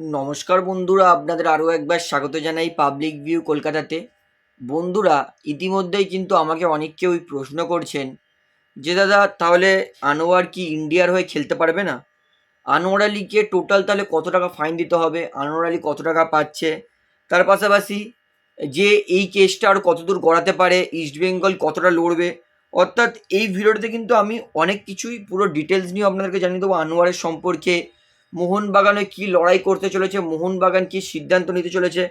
নমস্কার বন্ধুরা, আপনাদের আরও একবার স্বাগত জানাই পাবলিক ভিউ কলকাতাতে। বন্ধুরা, ইতিমধ্যেই কিন্তু আমাকে অনেক কেউই প্রশ্ন করছেন যে, দাদা, তাহলে আনোয়ার কি ইন্ডিয়ার হয়ে খেলতে পারবে না? আনোয়ার আলীকে টোটাল তাহলে কত টাকা ফাইন দিতে হবে? আনোয়ার আলী কত টাকা পাচ্ছে? তার পাশাপাশি যে এই কেসটা আর কতদূর গড়াতে পারে? ইস্টবেঙ্গল কতটা লড়বে? অর্থাৎ এই ভিডিওটাতে কিন্তু আমি অনেক কিছুই পুরো ডিটেলস নিয়ে আপনাদেরকে জানিয়ে দেবো আনোয়ারের সম্পর্কে। মোহনবাগানে কি লড়াই করতে চলেছে, মোহনবাগান কি সিদ্ধান্ত নিতে চলেছে?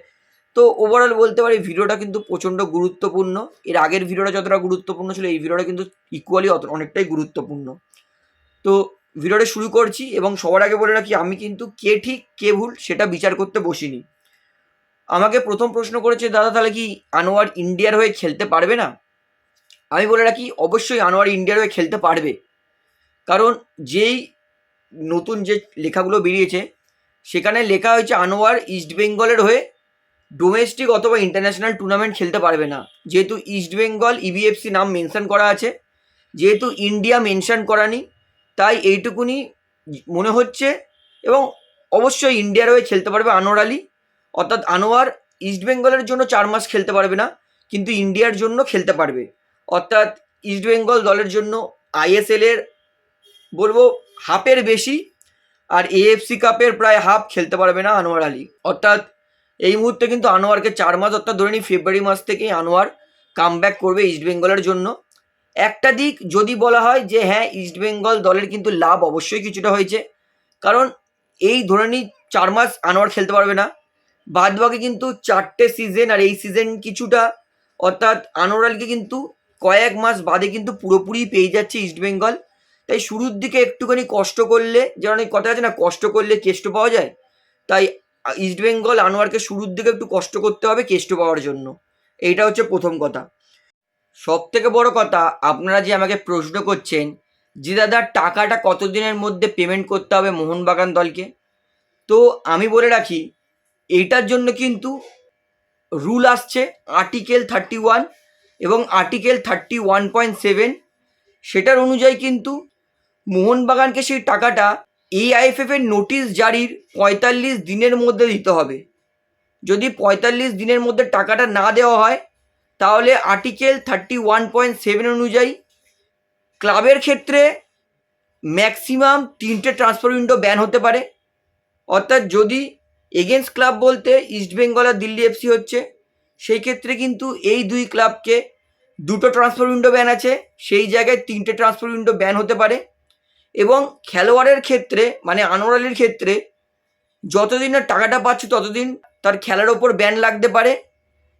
তো ওভারঅল বলতে পারি, ভিডিওটা কিন্তু প্রচণ্ড গুরুত্বপূর্ণ। এর আগের ভিডিওটা যতটা গুরুত্বপূর্ণ ছিল, এই ভিডিওটা কিন্তু ইকুয়ালি অত, অনেকটাই গুরুত্বপূর্ণ। তো ভিডিওটা শুরু করছি এবং সবার আগে বলে রাখি, আমি কিন্তু কে ঠিক, কে ভুল সেটা বিচার করতে বসিনি। আমাকে প্রথম প্রশ্ন করেছে, দাদা, তাহলে কি আনোয়ার ইন্ডিয়ার হয়ে খেলতে পারবে না? আমি বলে রাখি, অবশ্যই আনোয়ার ইন্ডিয়ার হয়ে খেলতে পারবে। কারণ যেই নতুন যে লেখাগুলো বেরিয়েছে, সেখানে লেখা হয়েছে আনোয়ার ইস্ট বেঙ্গলের হয়ে ডোমেস্টিক অথবা ইন্টারন্যাশনাল টুর্নামেন্ট খেলতে পারবে না। যেহেতু ইস্ট বেঙ্গল ইবিএফসি নাম মেনশন করা আছে, যেহেতু ইন্ডিয়া মেনশন করা নেই, তাই এইটুকুনি মনে হচ্ছে এবং অবশ্যই ইন্ডিয়ার হয়ে খেলতে পারবে আনোয়ার আলী। অর্থাৎ আনোয়ার ইস্ট বেঙ্গলের জন্য চার মাস খেলতে পারবে না, কিন্তু ইন্ডিয়ার জন্য খেলতে পারবে। অর্থাৎ ইস্ট বেঙ্গল দলের জন্য আইএসএলের বলব হাফের বেশি আর এএফসি কাপের প্রায় হাফ খেলতে পারবে না আনোয়ার আলী। অর্থাৎ এই মুহূর্তে কিন্তু আনোয়ারকে চার মাস অর্থাৎ ধরে নিই ফেব্রুয়ারি মাস থেকেই আনোয়ার কাম করবে ইস্টবেঙ্গলের জন্য। একটা দিক যদি বলা হয় যে হ্যাঁ ইস্টবেঙ্গল দলের কিন্তু লাভ অবশ্যই কিছুটা হয়েছে। কারণ এই ধরে নিই চার মাস আনোয়ার খেলতে পারবে না। বাদ বাকি কিন্তু চারটে সিজন আর এই সিজন কিছুটা অর্থাৎ আনোয়ার আলীকে কিন্তু কয়েক মাস বাদে কিন্তু পুরোপুরি পেয়ে যাচ্ছে ইস্টবেঙ্গল তাই শুরুর দিকে একটুখানি কষ্ট করলে, যেমন অনেক কথা আছে না, কষ্ট করলে কেষ্ট পাওয়া যায়? তাই ইস্টবেঙ্গল আনোয়ারকে শুরুর দিকে একটু কষ্ট করতে হবে কেষ্ট পাওয়ার জন্য। এইটা হচ্ছে প্রথম কথা। সব থেকে বড় কথা, আপনারা যে আমাকে প্রশ্ন করছেন যে দাদা, টাকাটা কতদিনের মধ্যে পেমেন্ট করতে হবে মোহনবাগান দলকে? তো আমি বলে রাখি, এইটার জন্য কিন্তু রুল আসছে আর্টিকেল থার্টি ওয়ান এবং article thirty one point seven সেটার অনুযায়ী কিন্তু মোহনবাগানকে সেই টাকাটা এআইএফএফ এর নোটিশ জারির পঁয়তাল্লিশ দিনের মধ্যে দিতে হবে। যদি পঁয়তাল্লিশ দিনের মধ্যে টাকাটা না দেওয়া হয়, তাহলে article thirty one point seven অনুযায়ী ক্লাবের ক্ষেত্রে ম্যাক্সিমাম তিনটে ট্রান্সফার উইন্ডো ব্যান হতে পারে। অর্থাৎ যদি এগেনস্ট ক্লাব বলতে ইস্টবেঙ্গল আর দিল্লি এফসি হচ্ছে, সেই ক্ষেত্রে কিন্তু এই দুই ক্লাবকে দুটো ট্রান্সফার উইন্ডো ব্যান আছে। সেই জায়গায় তিনটে ট্রান্সফার উইন্ডো ব্যান হতে পারে। এবং খেলোয়াড়ের ক্ষেত্রে মানে আনোয়ার আলীর ক্ষেত্রে, যতদিন না টাকাটা পাচ্ছে ততদিন তার খেলার ওপর ব্যান লাগতে পারে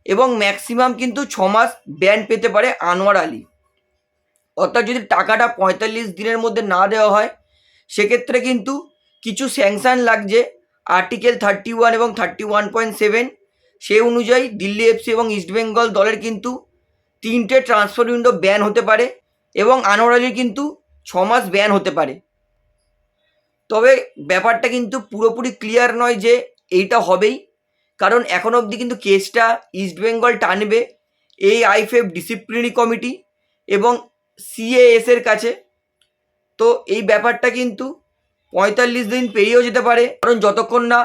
এবং ম্যাক্সিমাম কিন্তু ছ মাস ব্যান পেতে পারে আনোয়ার আলী। অর্থাৎ যদি টাকাটা পঁয়তাল্লিশ দিনের মধ্যে না দেওয়া হয়, সেক্ষেত্রে কিন্তু কিছু স্যাংশন লাগছে। আর্টিকেল থার্টি ওয়ান এবং থার্টি ওয়ান পয়েন্ট সেভেন সেই অনুযায়ী দিল্লি এফসি এবং ইস্টবেঙ্গল দলের কিন্তু তিনটে ট্রান্সফার উইন্ডো ব্যান হতে পারে এবং আনোয়ার আলীর কিন্তু মাস ব্যান হতে পারে। তবে ব্যাপারটা কিন্তু পুরোপুরি ক্লিয়ার নয় যে এইটা হবেই। কারণ এখন অবধি কিন্তু কেসটা ইস্টবেঙ্গল টানবে এই আইফএফ ডিসিপ্লিনারি কমিটি এবং সিএএস এর কাছে। তো এই ব্যাপারটা কিন্তু পঁয়তাল্লিশ দিন পেরিয়েও যেতে পারে। কারণ যতক্ষণ না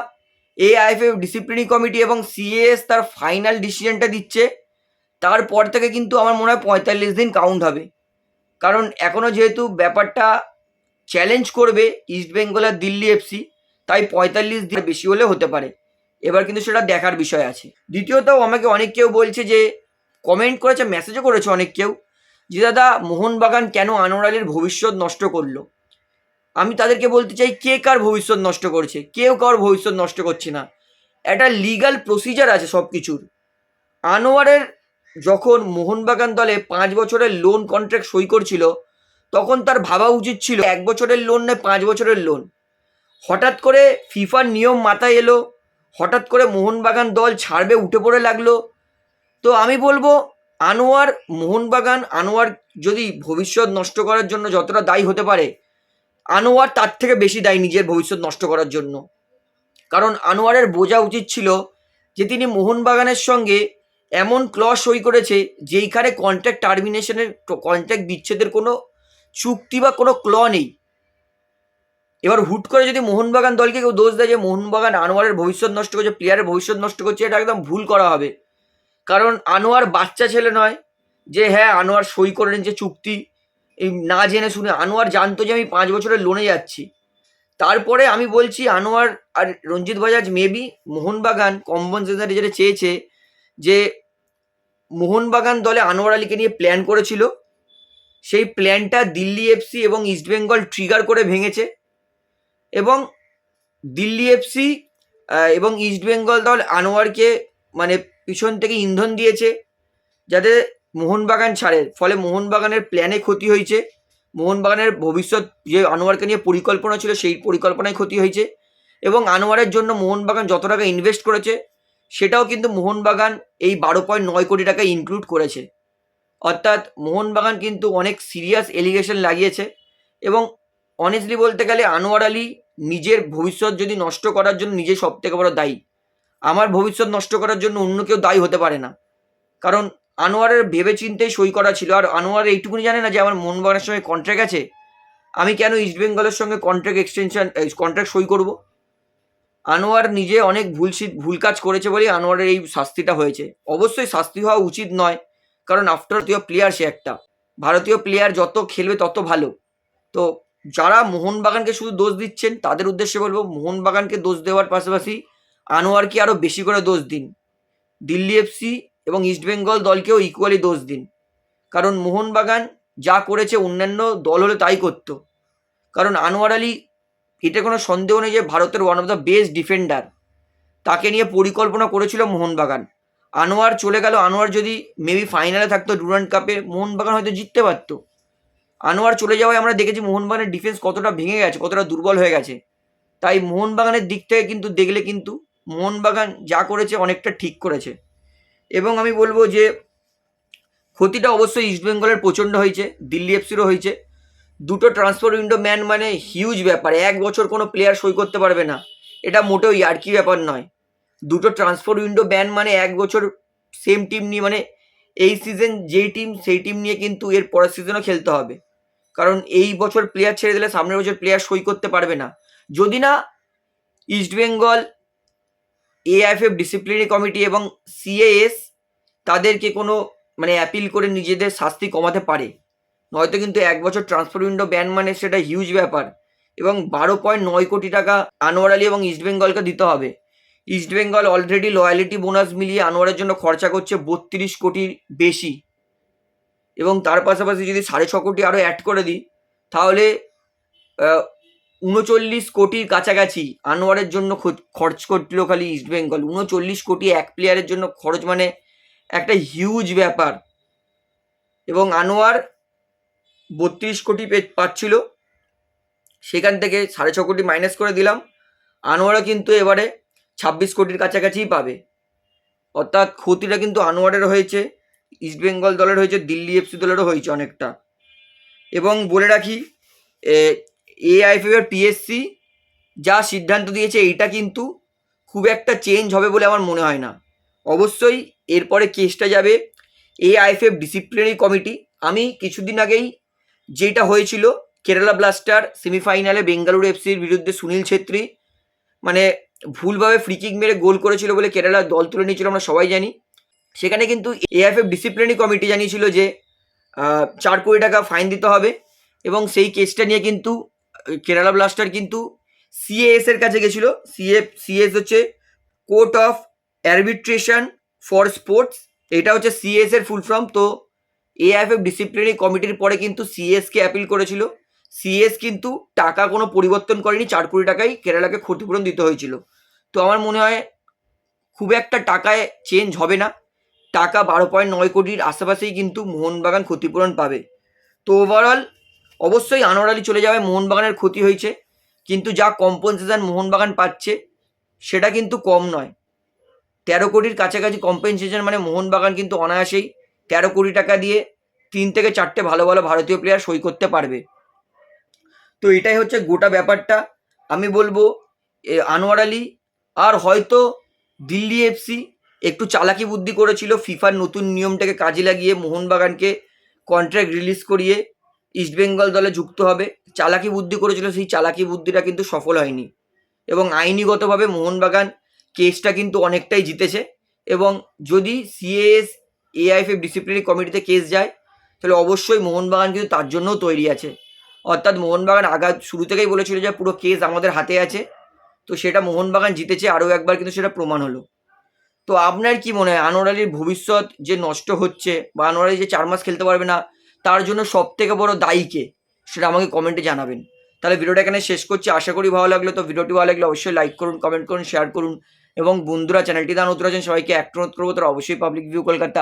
এ আইএফএফ ডিসিপ্লিনারি কমিটি এবং সিএএস তার ফাইনাল ডিসিশনটা দিচ্ছে, তারপর থেকে কিন্তু আমার মনে হয় পঁয়তাল্লিশ দিন কাউন্ট হবে। কারণ এখনও যেহেতু ব্যাপারটা চ্যালেঞ্জ করবে ইস্টবেঙ্গল আর দিল্লি এফসি তাই পঁয়তাল্লিশ দিন বেশি হলে হতে পারে। এবার কিন্তু সেটা দেখার বিষয় আছে। দ্বিতীয়ত আমাকে অনেক কেউ বলছে যে কমেন্ট করেছে মেসেজও করেছে অনেক কেউ, যে দাদা মোহনবাগান কেন আনোয়ার আলীর ভবিষ্যৎ নষ্ট করল? আমি তাদেরকে বলতে চাই, কে কার ভবিষ্যৎ নষ্ট করছে? কেউ কার ভবিষ্যৎ নষ্ট করছে না। একটা লিগাল প্রসিজার আছে সব কিছুর আনোয়ারের যখন মোহনবাগান দলে পাঁচ বছরের লোন কন্ট্রাক্ট সই করছিল, তখন তার ভাবা উচিত ছিল এক বছরের লোন নয়, পাঁচ বছরের লোন হঠাৎ করে ফিফার নিয়ম মাথায় এলো, হঠাৎ করে মোহনবাগান দল ছাড়বে, উঠে পড়ে লাগল। তো আমি বলব, আনোয়ার, মোহনবাগান, আনোয়ার যদি ভবিষ্যৎ নষ্ট করার জন্য যতটা দায়ী হতে পারে, আনোয়ার তার থেকে বেশি দায়ী নিজের ভবিষ্যৎ নষ্ট করার জন্য। কারণ আনোয়ারের বোঝা উচিত ছিল যে তিনি মোহনবাগানের সঙ্গে এমন ক্লস সই করেছে যেইখানে কন্ট্রাক্ট টার্মিনেশনের কন্ট্রাক্ট বিচ্ছেদের কোনো চুক্তি বা কোনো ক্ল নেই। এবার হুট করে যদি মোহনবাগান দলকে কেউ দোষ দেয় যে মোহনবাগান আনোয়ারের ভবিষ্যৎ নষ্ট করছে, প্লেয়ারের ভবিষ্যৎ নষ্ট করছে, এটা একদম ভুল করা হবে। কারণ আনোয়ার বাচ্চা ছেলে নয় যে হ্যাঁ আনোয়ার সই করে নিচ্ছে চুক্তি, এই না জেনে শুনে। আনোয়ার জানতো যে, আমি পাঁচ বছরের লোনে যাচ্ছি। তারপরে আমি বলছি, আনোয়ার আর রঞ্জিত বাজাজ মেবি মোহনবাগান কম্পনসেশন যেটা চেয়েছে যে মোহনবাগান দলে আনোয়ার আলীকে নিয়ে প্ল্যান করেছিল। সেই প্ল্যানটা দিল্লি এফসি এবং ইস্টবেঙ্গল ট্রিগার করে ভেঙেছে। এবং দিল্লি এফসি এবং ইস্টবেঙ্গল দল আনোয়ারকে মানে পিছন থেকে ইন্ধন দিয়েছে যাতে মোহনবাগান ছাড়ে। ফলে মোহনবাগানের প্ল্যানে ক্ষতি হয়েছে। মোহনবাগানের ভবিষ্যৎ যে আনোয়ারকে নিয়ে পরিকল্পনা ছিল, সেই পরিকল্পনায় ক্ষতি হয়েছে। এবং আনোয়ারের জন্য মোহনবাগান যত টাকা ইনভেস্ট করেছে সেটাও কিন্তু মোহনবাগান এই বারো পয়েন্ট নয় কোটি টাকা ইনক্লুড করেছে। অর্থাৎ মোহনবাগান কিন্তু অনেক সিরিয়াস এলিগেশন লাগিয়েছে এবং অনেস্টলি বলতে গেলে আনোয়ার আলী নিজের ভবিষ্যৎ যদি নষ্ট করার জন্য নিজে সব থেকে বড় দায়ী, আমার ভবিষ্যৎ নষ্ট করার জন্য অন্য কেউ দায়ী হতে পারে না। কারণ আনোয়ারের ভেবে চিন্তেই সই করা ছিল, আর আনোয়ার এইটুকুনি জানে না যে আমার মোহনবাগানের সঙ্গে কন্ট্রাক্ট আছে, আমি কেন ইস্টবেঙ্গলের সঙ্গে কন্ট্রাক্ট এক্সটেনশন কন্ট্রাক্ট সই করব? আনোয়ার নিজে অনেক ভুল ভুল কাজ করেছে বলেই আনোয়ারের এই শাস্তিটা হয়েছে। অবশ্যই শাস্তি হওয়া উচিত নয়, কারণ আফটার ভারতীয় প্লেয়ার সে একটা। ভারতীয় প্লেয়ার যত খেলবে তত ভালো। তো যারা মোহনবাগানকে শুধু দোষ দিচ্ছেন, তাদের উদ্দেশ্যে বলব, মোহনবাগানকে দোষ দেওয়ার পাশাপাশি আনোয়ারকে আরও বেশি করে দোষ দিন। দিল্লি এফসি এবং ইস্টবেঙ্গল দলকেও ইকুয়ালি দোষ দিন। কারণ মোহনবাগান যা করেছে অন্যান্য দল হলে তাই করতো। কারণ আনোয়ার আলী এটা কোনো সন্দেহ নেই যে ভারতের one of the best defender তাকে নিয়ে পরিকল্পনা করেছিল মোহনবাগান। আনোয়ার চলে গেল। আনোয়ার যদি মেবি ফাইনালে থাকতো ডুরান্ড কাপে মোহনবাগান হয়তো জিততে পারতো। আনোয়ার চলে যাওয়ায় আমরা দেখেছি মোহনবাগানের ডিফেন্স কতটা ভেঙে গেছে, কতটা দুর্বল হয়ে গেছে। তাই মোহনবাগানের দিক থেকে কিন্তু দেখলে কিন্তু মোহনবাগান যা করেছে অনেকটা ঠিক করেছে। এবং আমি বলব যে, ক্ষতিটা অবশ্যই ইস্টবেঙ্গলের প্রচণ্ড হয়েছে, দিল্লি এফসিরও হয়েছে। দুটো ট্রান্সফার উইন্ডো ম্যান মানে হিউজ ব্যাপার। এক বছর কোনো প্লেয়ার সই করতে পারবে না। এটা মোটেও ইয়ার্কি ব্যাপার নয়। দুটো ট্রান্সফার উইন্ডো ব্যান মানে এক বছর সেম টিম নিয়ে মানে এই সিজন যেই টিম সেই টিম নিয়ে কিন্তু এর পরের সিজনও খেলতে হবে। কারণ এই বছর প্লেয়ার ছেড়ে দিলে সামনের বছর প্লেয়ার সই করতে পারবে না। যদি না East Bengal AIFF disciplinary committee এবং সিএএস তাদেরকে কোনো মানে অ্যাপিল করে নিজেদের শাস্তি কমাতে পারে। নয়তো কিন্তু এক বছর ট্রান্সফার উইন্ডো ব্যান মানে সেটা হিউজ ব্যাপার। এবং বারো পয়েন্ট নয় কোটি টাকা আনোয়ার আলী এবং ইস্টবেঙ্গলকে দিতে হবে। ইস্টবেঙ্গল অলরেডি লয়ালিটি বোনাস মিলিয়ে আনোয়ারের জন্য খরচা করছে বত্রিশ কোটির বেশি। এবং তার পাশাপাশি যদি সাড়ে ছ কোটি আরও অ্যাড করে দিই, তাহলে উনচল্লিশ কোটির কাছাকাছি আনোয়ারের জন্য খরচ করছিল খালি ইস্টবেঙ্গল উনচল্লিশ কোটি এক প্লেয়ারের জন্য খরচ মানে একটা হিউজ ব্যাপার। এবং আনোয়ার বত্রিশ কোটি পে- পাচ্ছিল। সেখান থেকে সাড়ে ছ কোটি মাইনাস করে দিলাম। আনোয়ারও কিন্তু এবারে ছাব্বিশ কোটির কাছাকাছিই পাবে। অর্থাৎ ক্ষতিটা কিন্তু আনোয়ারের হয়েছে। ইস্টবেঙ্গল দলের হয়েছে, দিল্লি এফসি দলেরও হয়েছে অনেকটা। এবং বলে রাখি এআইএফএফ এর পিএসসি যা সিদ্ধান্ত দিয়েছে, এইটা কিন্তু খুব একটা চেঞ্জ হবে বলে আমার মনে হয় না। অবশ্যই এরপরে কেসটা যাবে এআইএফএফ ডিসিপ্লিনারি কমিটি আমি কিছুদিন আগেই যেটা হয়েছিল কেরালা ব্লাস্টার সেমিফাইনালে বেঙ্গালুরু এফসির বিরুদ্ধে সুনীল ছেত্রী মানে ভুলভাবে ফ্রিকিক মেরে গোল করেছিল বলে কেরালা দল তুলে নিয়েছিল, আমরা সবাই জানি। সেখানে কিন্তু এআইএফএফ ডিসিপ্লিনারি কমিটি জানিয়েছিল যে চার কোটি টাকা ফাইন দিতে হবে এবং সেই কেসটা নিয়ে কিন্তু, কেরালা ব্লাস্টার কিন্তু সিএএস এর কাছে গেছিল। সিএফ সিএস হচ্ছে court of arbitration for sports এটা হচ্ছে সিএস এর ফুল ফর্ম তো এআইএফএফ ডিসিপ্লিনারি কমিটির পরে কিন্তু সিএসকে অ্যাপিল করেছিল। সিএস কিন্তু টাকা কোনো পরিবর্তন করেনি, চার কোটি টাকাই কেরালাকে ক্ষতিপূরণ দিতে হয়েছিল। তো আমার মনে হয় খুব একটা টাকায় চেঞ্জ হবে না। টাকা বারো পয়েন্ট নয় কোটির আশেপাশেই কিন্তু মোহনবাগান ক্ষতিপূরণ পাবে। তো ওভারঅল অবশ্যই আনোয়ার আলী চলে যাবে মোহনবাগানের ক্ষতি হয়েছে। কিন্তু যা কম্পনসেশন মোহনবাগান পাচ্ছে, সেটা কিন্তু কম নয়। তেরো কোটির কাছাকাছি কম্পেনসেশন মানে মোহনবাগান কিন্তু অনায়াসেই তেরো কোটি টাকা দিয়ে তিন থেকে চারটে ভালো ভালো ভারতীয় প্লেয়ার সই করতে পারবে। তো এটাই হচ্ছে গোটা ব্যাপারটা। আমি বলব আনোয়ার আলী আর হয়তো দিল্লি এফসি একটু চালাকি বুদ্ধি করেছিল ফিফার নতুন নিয়মটাকে কাজে লাগিয়ে মোহনবাগানকে কন্ট্রাক্ট রিলিজ করিয়ে ইস্টবেঙ্গল দলে যুক্ত হবে। চালাকি বুদ্ধি করেছিল, সেই চালাকি বুদ্ধিটা কিন্তু সফল হয়নি। এবং আইনিগতভাবে মোহনবাগান কেসটা কিন্তু অনেকটাই জিতেছে। এবং যদি সিএএস এআইএফএফ ডিসিপ্লিনারি কমিটিতে কেস যায়, তাহলে অবশ্যই মোহনবাগান কিন্তু তার জন্যও তৈরি আছে। অর্থাৎ মোহনবাগান আগা শুরু থেকেই বলেছিল যে পুরো কেস আমাদের হাতে আছে, তো সেটা মোহনবাগান জিতেছে আরও একবার কিন্তু সেটা প্রমাণ হলো। তো আপনার কি মনে হয়, আনোয়ার আলীর ভবিষ্যৎ যে নষ্ট হচ্ছে বা আনোয়ার আলী যে চার মাস খেলতে পারবে না, তার জন্য সব থেকে বড় দায়ী কে? সেটা আমাকে কমেন্টে জানাবেন। তাহলে ভিডিওটা এখানে শেষ করছি, আশা করি ভালো লাগল। তো ভিডিওটি ভালো লাগলে অবশ্যই লাইক করুন কমেন্ট করুন শেয়ার করুন, এবং বন্ধুরা চ্যানেলটি দান নতুন আছেন সবাইকে এক অনুরোধ করব, তারা অবশ্যই পাবলিক ভিউ কলকাতা